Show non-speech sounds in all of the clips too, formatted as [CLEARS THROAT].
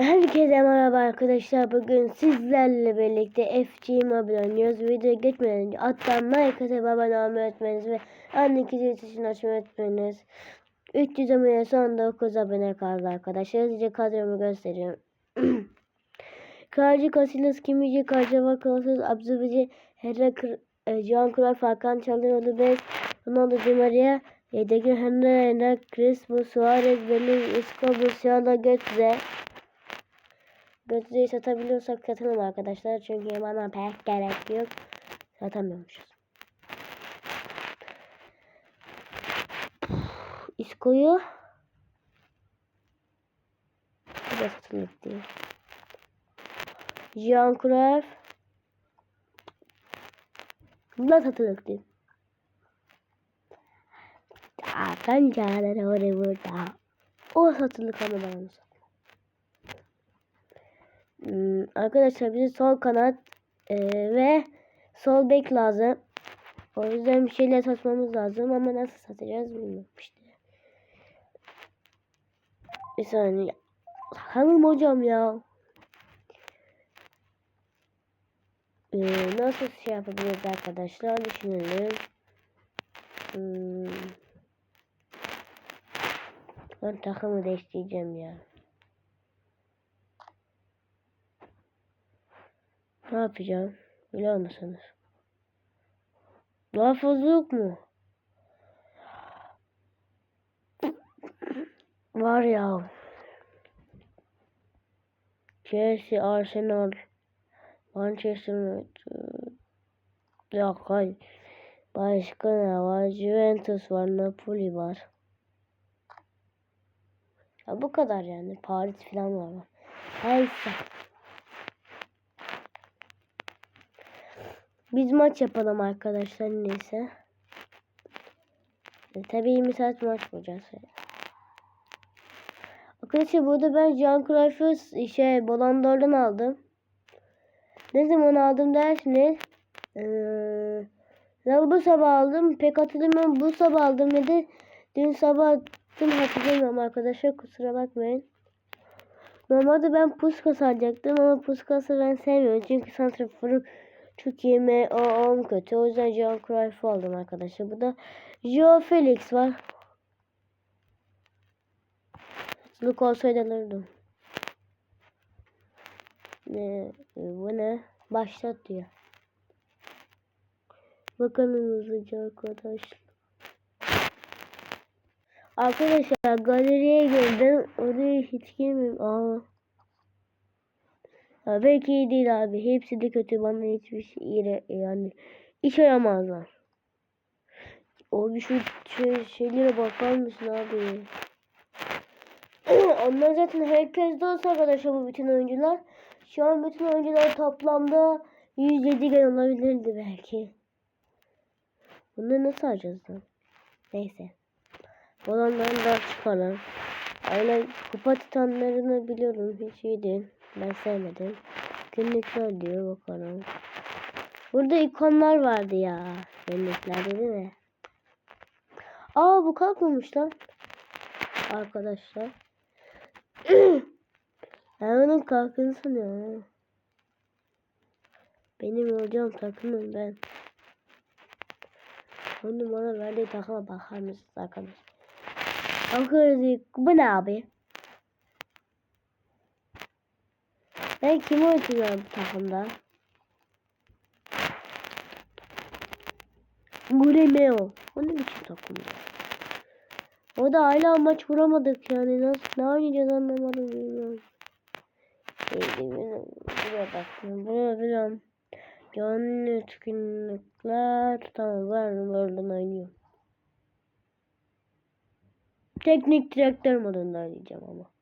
Herkese merhaba arkadaşlar. Bugün sizlerle birlikte FC Mobile oynuyoruz. Videoya geçmeden önce alttan like atıp abone olmayı unutmayınız ve anneki tuşunu açmayı unutmayınız. 300 abone son 9 abone kaldı arkadaşlar. Size kadromu gösteriyorum. [CLEARS THROAT] Karcı Casillas, Kimici, Karcava, Kolosuz, Abzubici, Herra, e, Johan Cruyff, Hakan Çalhanoğlu, Bez, Ronaldo Di Maria, Yedeki Henry, Henry, Crespo, Suarez, Belli, Isco, Musiala, Götze. Götze'yi satabiliyorsak satalım arkadaşlar. Çünkü bana pek gerek yok. Satamıyormuşuz. Isco'yu bu da satılık değil. Jean Cruyff bu da satılık değil. Hakan Çağlar burada. O satılık ama bana arkadaşlar bize sol kanat e, ve sol bek lazım. O yüzden bir şeyler satmamız lazım ama nasıl satacağız bilmiyorum işte. Bir saniye. Hanım hocam ya. Ee, nasıl şey yapabiliriz arkadaşlar düşünelim. Hmm. Ben takımı değiştireceğim ya. Ne yapacağım? Biliyor musunuz? Daha fazla yok mu? Var ya. Chelsea, Arsenal, Manchester United. Yok hayır. Başka ne var? Juventus var, Napoli var. Ya bu kadar yani. Paris falan var. Neyse. Biz maç yapalım arkadaşlar neyse. E, tabii 20 saat maç yapacağız. Arkadaşlar burada ben Jean Cruyff'ı şey Bolandor'dan aldım. Ne zaman aldım dersiniz? Ee, bu sabah aldım. Pek hatırlamıyorum. Bu sabah aldım da dün sabah aldım hatırlamıyorum arkadaşlar. Kusura bakmayın. Normalde ben Puskas alacaktım ama Puskas'ı ben sevmiyorum. Çünkü santraforu mi? O, o kötü. O yüzden Johan Cruyff'u aldım arkadaşlar. Bu da Joe Felix var. Satılık olsaydı alırdım. Ne? Bu ne? Başlat diyor. Bakalım hızlıca arkadaşlar. Arkadaşlar galeriye girdim. Oraya hiç girmiyorum. Aa. Belki iyi değil abi. Hepsi de kötü. Bana hiçbir şey iyi yani iş yaramazlar. O bir şu şey, şeylere bakar mısın abi? [CLEARS THROAT] Onlar zaten herkes de olsa arkadaşlar bu bütün oyuncular. Şu an bütün oyuncular toplamda 107 gen olabilirdi belki. Bunları nasıl alacağız lan? Neyse. Olanları da çıkalım. Aynen kupa titanlarını biliyorum. Hiç iyi değil. Ben sevmedim. Günlükler diyor bakalım. Burada ikonlar vardı ya. Günlüklerde değil mi? Aa bu kalkmamış lan. Arkadaşlar. [CLEARS THROAT] ben onun kalkını sanıyorum. Benim hocam takımım ben. Onun bana verdiği takıma bakar mısınız arkadaşlar? Bakıyoruz. Bu ne abi? Ben kimi oynuyorum bu takımda? Guremeo. O ne biçim takım? O da hala maç vuramadık yani. Nasıl ne oynayacağız anlamadım bilmiyorum. Buraya baktım. Buraya biliyorum. Canlı etkinlikler. Tamam var oradan oynuyorum. Teknik direktör modunda oynayacağım ama.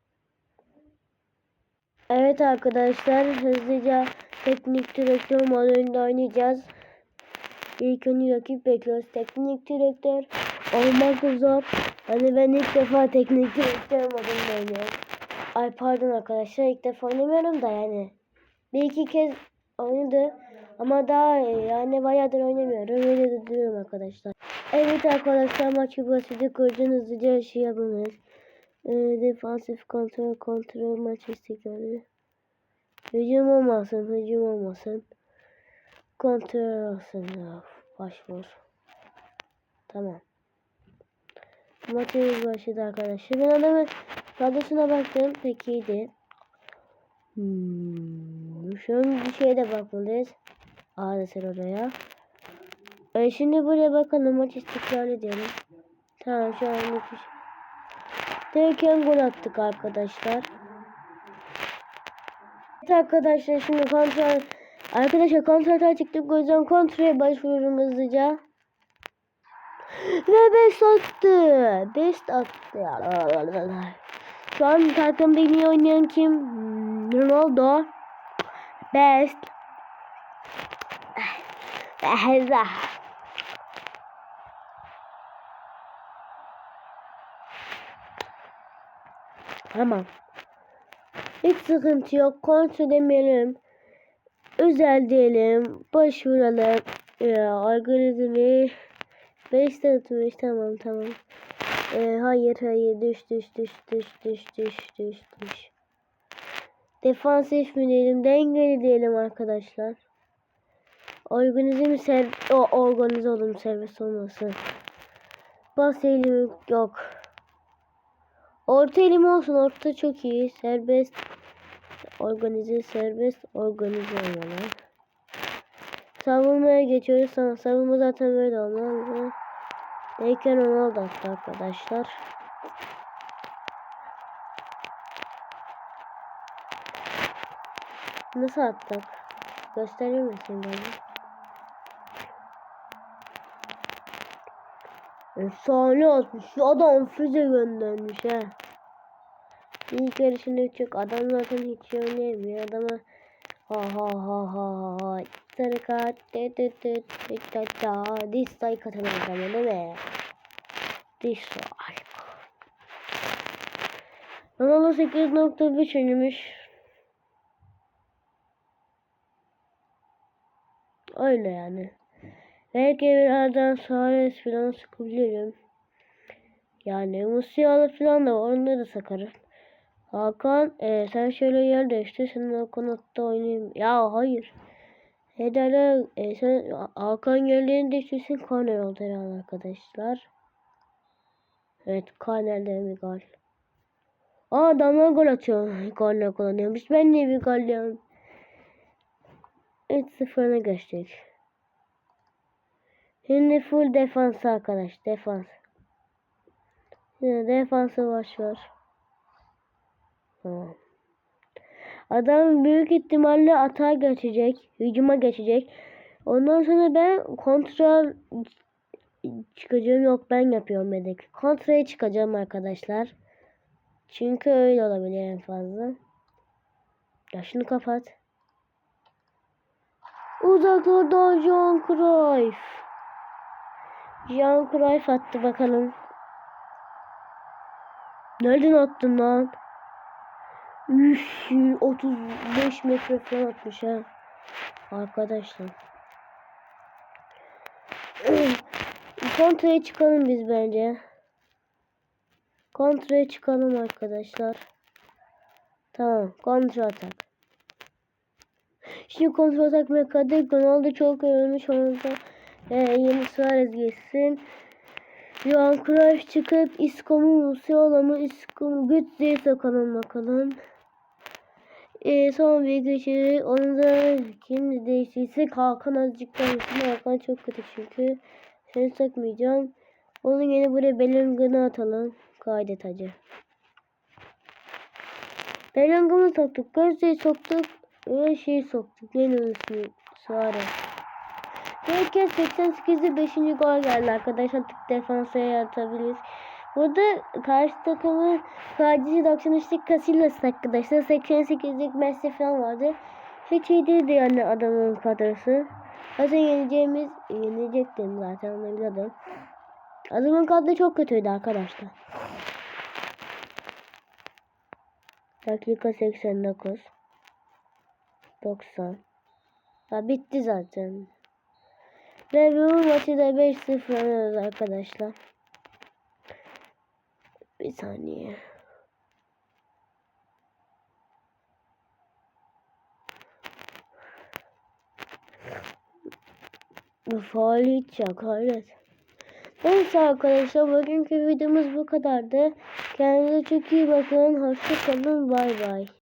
Evet arkadaşlar hızlıca teknik direktör modunda oynayacağız. İlk önce rakip bekliyoruz. Teknik direktör olmak zor. Hani ben ilk defa teknik direktör modunda oynuyorum. Ay pardon arkadaşlar ilk defa oynamıyorum da yani. Bir iki kez oynadı. Ama daha yani bayağıdır oynamıyorum. Öyle de duruyorum arkadaşlar. Evet arkadaşlar maçı başladık. Oradan hızlıca şey yapınız. e, defansif kontrol kontrol maç istikrarı. Hücum olmasın, hücum olmasın. Kontrol olsun. Başvur. Tamam. Maçımız başladı arkadaşlar. Ben adamın kadrosuna baktım. Pek iyiydi. Hmm, şu an bir şeye de bakmalıyız. Sen oraya. E, şimdi buraya bakalım. Maç istikrarlı diyelim. Tamam şu an müthiş. Derken gol attık arkadaşlar. Evet arkadaşlar şimdi kontrol Arkadaşlar kontrolden çıktık o yüzden kontrole başvururum hızlıca. Ve best attı. Best attı. Şu an takımda en iyi oynayan kim? Ronaldo. Best. Behza. Tamam. Hiç sıkıntı yok. Kontrol demeyelim. Özel diyelim. Başvuralım. Ya, organizmi 5 tanıtmış. Tamam tamam. Ee, hayır hayır. Düş düş düş düş düş düş düş düş. Defansif mi diyelim? Dengeli diyelim arkadaşlar. Organizm ser o organize olalım serbest olmasın. Bas eğilimi yok. Orta elim olsun. Orta çok iyi. Serbest. Organize serbest. Organize olmalı. Savunmaya geçiyoruz. Sa- Savunma zaten böyle olmalı. Deyken Ronaldo attı arkadaşlar. Nasıl attık? Gösterir misin bana? Efsane atmış. Adam füze göndermiş he. İlk yarışını çok adam zaten hiç iyi oynayamıyor. Adama ha ha ha ha ha sarı kart de de de de de de dislike atan adama değil mi? Dislike. Ronaldo 8.5 oynamış. Öyle yani. Belki birazdan Suarez falan sıkabilirim. Yani Musiala falan da var. Onları da sakarım. Hakan e, sen şöyle yer değiştir. Senin o kanatta oynayayım. Ya hayır. Hedale e, sen Hakan yerlerini değiştirsin. Korner oldu herhalde arkadaşlar. Evet kornerde bir gol. Aa adamlar gol atıyor. [LAUGHS] Korner kullanıyormuş. Ben niye bir gol diyorum. 3-0'ına geçtik. Şimdi full defans arkadaş. Defans. Yine defansı boş Adam büyük ihtimalle atağa geçecek. Hücuma geçecek. Ondan sonra ben kontrol çıkacağım. Yok ben yapıyorum dedik. Kontrole çıkacağım arkadaşlar. Çünkü öyle olabilir en fazla. Ya şunu kapat. Uzaklarda John Cruyff. John Cruyff attı bakalım. Nereden attın lan? Üf, 35 metre falan atmış ha. Arkadaşlar. [CLEARS THROAT] Kontraya çıkalım biz bence. Kontraya çıkalım arkadaşlar. Tamam. Kontra atak. Şimdi kontrol atak mekanik Ronaldo çok ölmüş orada. Ee, yeni Suarez geçsin. Johan Cruyff çıkıp İskomu Musiala mı İskomu Götze'ye sokalım bakalım. Ee, son bir kişi onu da kim değiştiyse Hakan azıcık tanısın. Hakan çok kötü çünkü. Seni sokmayacağım. Onun yeni buraya Bellingham'ı atalım. Kaydet hacı. Bellingham'ı soktuk. Gözde'yi soktuk. Ve şeyi soktuk. Ne ismi? Suarez. Belki 88'de 5. gol geldi arkadaşlar. Tık defansa yaratabiliriz. Burada karşı takımın Kadisi 93'lik Casillas arkadaşlar. 88'lik Messi falan vardı. Hiç iyi değildi yani adamın kadrosu. Zaten yeneceğimiz yenecektim zaten onu biliyordum. Adamın kadro çok kötüydü arkadaşlar. Dakika 89. 90. Ha bitti zaten. Ve bu maçı da 5-0 alıyoruz arkadaşlar. Bir saniye. Faaliyet yok hayret. Neyse arkadaşlar bugünkü videomuz bu kadardı. Kendinize çok iyi bakın. Hoşça kalın. Bay bay.